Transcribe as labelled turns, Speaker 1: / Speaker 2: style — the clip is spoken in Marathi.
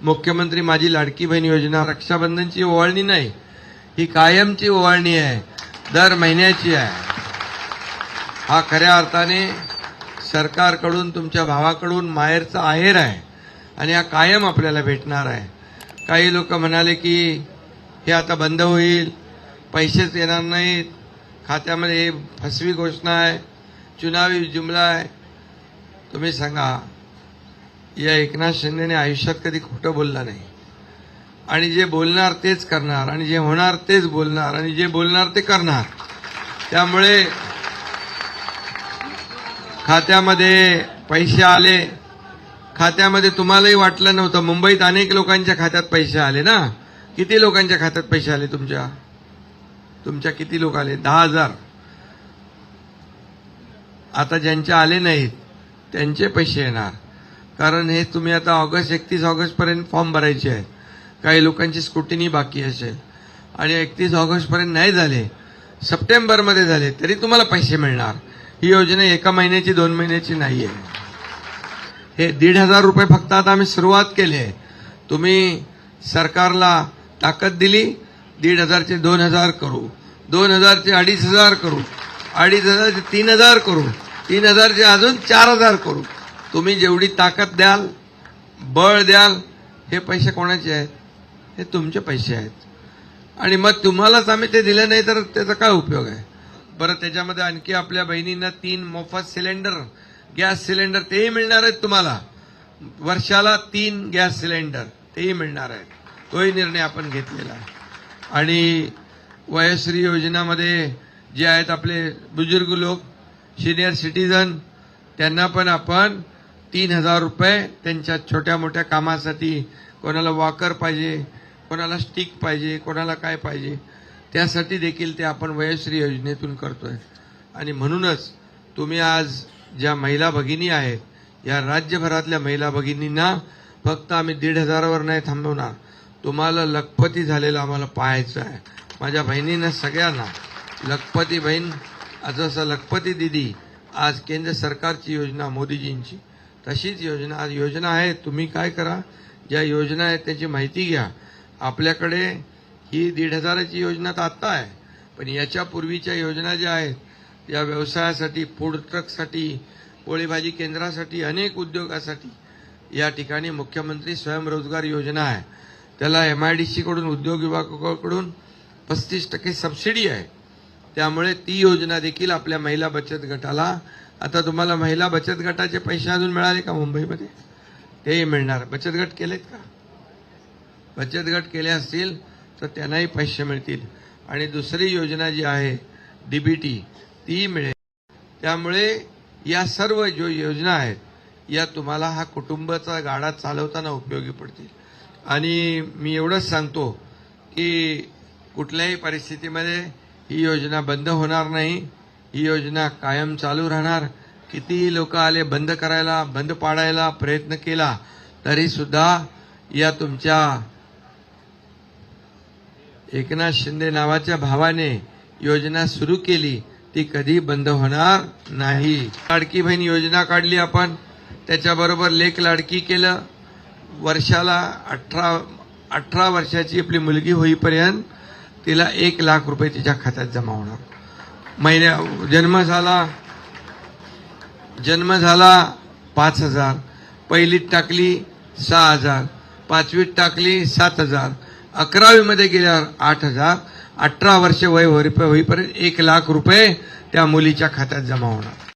Speaker 1: मुख्यमंत्री माझी लाडकी बहीण योजना रक्षाबंधनची ओवाळणी नाही ही कायमची ओवाळणी आहे दर महिन्याची आहे. हा खऱ्या अर्थाने सरकारकडून तुमच्या भावाकडून माहेरचा आहेर आहे आणि हा कायम आपल्याला भेटणार आहे. काही लोक म्हणाले की हे आता बंद होईल पैसेच येणार नाहीत खात्यामध्ये हे फसवी घोषणा आहे चुनावी जुमला आहे. तुम्ही सांगा या एकनाथ शिंदेने आयुष्यात कधी खोटं बोलला नाही. आणि जे बोलणार तेच करणार आणि जे होणार तेच बोलणार आणि जे बोलणार ते करणार. त्यामुळे खात्यामध्ये पैसे आले. खात्यामध्ये तुम्हालाही वाटलं नव्हतं. मुंबईत अनेक लोकांच्या खात्यात पैसे आले ना? किती लोकांच्या खात्यात पैसे आले तुमच्या? तुमच्या किती लोक आले? दहा हजार. आता ज्यांचे आले नाहीत त्यांचे पैसे येणार. कारण हे तुम्ही आता ऑगस्ट एकतीस ऑगस्टपर्यंत फॉर्म भरायचे आहेत. काही लोकांची स्क्रुटिनी बाकी असेल. आणि एकतीस ऑगस्टपर्यंत नाही झाले सप्टेंबरमध्ये झाले तरी तुम्हाला पैसे मिळणार. ही योजना एका महिन्याची दोन महिन्याची नाही आहे हे दीड हजार रुपये फक्त आता आम्ही सुरुवात केली आहे. तुम्ही सरकारला ताकद दिली दीड हजारचे दोन हजार करू. दोन हजारचे अडीच हजार करू. अडीच हजारचे तीन हजार करू. तीन हजारचे अजून चार हजार करू. तुम्ही जेवढी ताकद द्याल बळ द्याल हे पैसे कोणाचे आहेत? हे तुमचे पैसे आहेत. आणि मग तुम्हालाच आम्ही ते दिले नाही तर त्याचा काय उपयोग आहे? बरं त्याच्यामध्ये आणखी आपल्या बहिणींना तीन मोफत सिलेंडर गॅस सिलेंडर तेही मिळणार आहेत तुम्हाला. वर्षाला तीन गॅस सिलेंडर तेही मिळणार आहेत. तोही निर्णय आपण घेतलेला आहे. आणि वयश्री योजनामध्ये जे आहेत आपले बुजुर्ग लोक सिनियर सिटीजन त्यांना पण आपण तीन हजार रुपये त्यांच्या छोट्या मोठ्या कामासाठी कोणाला वॉकर पाहिजे कोणाला स्टिक पाहिजे कोणाला काय पाहिजे त्यासाठी देखील ते आपण वयश्री योजनेतून करतोय. आणि म्हणूनच तुम्ही आज ज्या महिला भगिनी आहेत या राज्यभरातल्या महिला भगिनींना फक्त आम्ही दीड हजारावर नाही थांबवणार. तुम्हाला लखपती झालेलं आम्हाला पाहायचं आहे. माझ्या बहिणींना सगळ्यांना लखपती बहीण जसं लखपती दिदी आज केंद्र सरकारची योजना मोदीजींची. तशीच योजना आज योजना आहे तुम्ही काय करा ज्या योजना आहेत त्याची माहिती घ्या. आपल्याकडे ही दीड हजाराची योजना तर आत्ता आहे पण याच्या पूर्वीच्या योजना ज्या आहेत या व्यवसायासाठी फूड ट्रकसाठी पोळीभाजी केंद्रासाठी अनेक उद्योगासाठी या ठिकाणी मुख्यमंत्री स्वयंरोजगार योजना आहे. त्याला एम आय डी सीकडून उद्योग विभागाकडून पस्तीस टक्के सबसिडी आहे. त्यामुळे ती योजना देखील आपल्या महिला बचत गटाला आता तुम्हाला महिला बचत गटाचे पैसे अजून मिळाले का मुंबईमध्ये? तेही मिळणार. बचत गट केलेत का? बचत गट केले असतील तर त्यांनाही पैसे मिळतील. आणि दुसरी योजना जी आहे डीबीटी ती मिळेल. त्यामुळे या सर्व जो योजना आहेत या तुम्हाला हा कुटुंबाचा गाडा चालवताना उपयोगी पडतील. आणि मी एवढंच सांगतो की कुठल्याही परिस्थितीमध्ये ही योजना बंद होणार नाही. ही योजना कायम चालू राहणार. कितीही लोक आले बंद करायला बंद पाडायला प्रयत्न केला तरी सुद्धा या तुमच्या एकनाथ शिंदे नावाच्या भावाने योजना सुरू केली. ती कधी बंद होणार नाही. लाडकी बहीण योजना काढली आपण. त्याच्याबरोबर लेख लाडकी केलं. वर्षाला अठरा अठरा वर्षाची आपली मुलगी होईपर्यंत तिला एक लाख रुपये तिच्या खात्यात जमा होणार. महिन्या जन्म झाला जन्म झाला पाच हजार. पहिलीत टाकली सहा हजार. पाचवीत टाकली सात हजार. अकरावीमध्ये गेल्यावर आठ हजार. अठरा वर्ष वय होईपर्यंत एक लाख रुपये त्या मुलीच्या खात्यात जमा होणार.